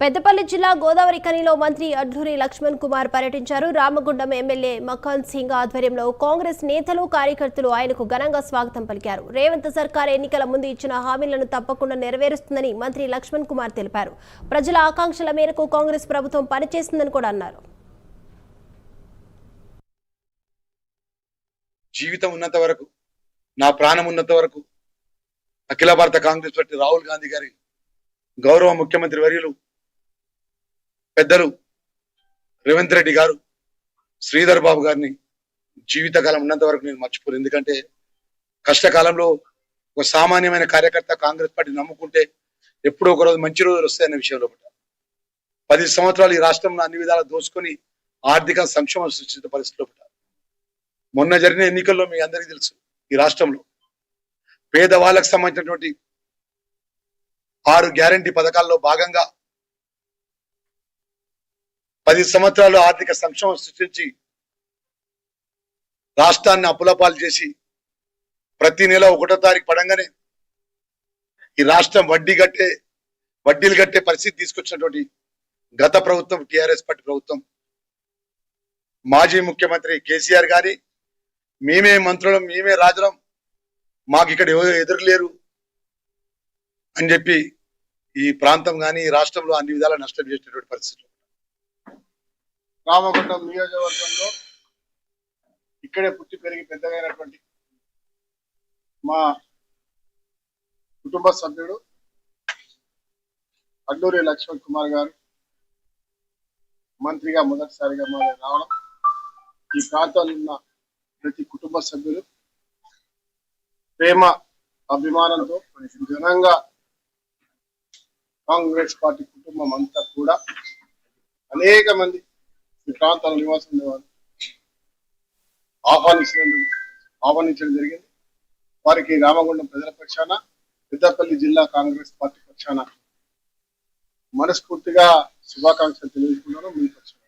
పెద్దపల్లి జిల్లా గోదావరి ఖనిలో మంత్రి అడ్లూరి లక్ష్మణ్ కుమార్ పర్యటించారు. రామగుండం ఎమ్మెల్యే మకాన్ సింగ్ ఆధ్వర్యంలో కాంగ్రెస్ నేతలు కార్యకర్తలు ఆయనకు ఘనంగా స్వాగతం పలికారు. రేవంత్ సర్కార్ ఎన్నికల ముందు ఇచ్చిన హామీలను తప్పకుండా నెరవేరుస్తుందని మంత్రి లక్ష్మణ్ కుమార్ తెలిపారు. ప్రజల ఆకాంక్షల మేరకు కాంగ్రెస్ ప్రభుత్వం పనిచేస్తుందని కూడా అన్నారు. జీవితం ఉన్నంత వరకు నా ప్రాణం ఉన్నంత వరకు అఖిల భారత కాంగ్రెస్ పార్టీ రాహుల్ గాంధీ గారి గౌరవ ముఖ్యమంత్రి వర్యులు పెద్దలు రేవంత్ రెడ్డి గారు శ్రీధర్ బాబు గారిని జీవితకాలం ఉన్నంత వరకు నేను మర్చిపోను ఎందుకంటే కష్టకాలంలో ఒక సామాన్యమైన కార్యకర్త కాంగ్రెస్ పార్టీ నమ్ముకుంటే ఎప్పుడో ఒక రోజు మంచి రోజులు వస్తాయన్న విషయంలో ఒకటి. పది సంవత్సరాలు ఈ రాష్ట్రంలో అన్ని విధాలా దోసుకొని ఆర్థిక సంక్షేమం సృష్టించిన పరిస్థితిలో ఒకటి. మొన్న జరిగిన ఎన్నికల్లో మీ అందరికీ తెలుసు ఈ రాష్ట్రంలో పేదవాళ్ళకు సంబంధించినటువంటి ఆరు గ్యారంటీ పథకాల్లో భాగంగా పది సంవత్సరాలు ఆర్థిక సంక్షోభం సృష్టించి రాష్ట్రాన్ని అప్పులపాలు చేసి ప్రతి నెల ఒకటో తారీఖు పడంగానే ఈ రాష్ట్రం వడ్డీ కట్టే వడ్డీలు కట్టే పరిస్థితి తీసుకొచ్చినటువంటి గత ప్రభుత్వం టిఆర్ఎస్ పార్టీ ప్రభుత్వం. మాజీ ముఖ్యమంత్రి కేసీఆర్ గారి మేమే మంత్రులం మేమే రాజులం మాకు ఇక్కడ ఎదురులేరు ఎదురు లేరు అని చెప్పి ఈ ప్రాంతం కానీ రాష్ట్రంలో అన్ని విధాలా నష్టం చేసినటువంటి పరిస్థితులు. రామగుండం నియోజకవర్గంలో ఇక్కడే పుట్టి పెరిగి పెద్దగైనటువంటి మా కుటుంబ సభ్యుడు అల్లూరి లక్ష్మణ్ కుమార్ గారు మంత్రిగా మొదటిసారిగా మా రావడం. ఈ ప్రాంతంలో ఉన్న ప్రతి కుటుంబ సభ్యులు ప్రేమ అభిమానంతో ఘనంగా కాంగ్రెస్ పార్టీ కుటుంబం అంతా కూడా అనేక మంది ప్రాంతాల నివాసం ఉండేవారు ఆహ్వానించినందుకు ఆహ్వానించడం జరిగింది. వారికి రామగుండం ప్రజల పక్షాన పెద్దపల్లి జిల్లా కాంగ్రెస్ పార్టీ పక్షాన మనస్ఫూర్తిగా శుభాకాంక్షలు తెలియజేసుకున్నాను మీ పక్షాన.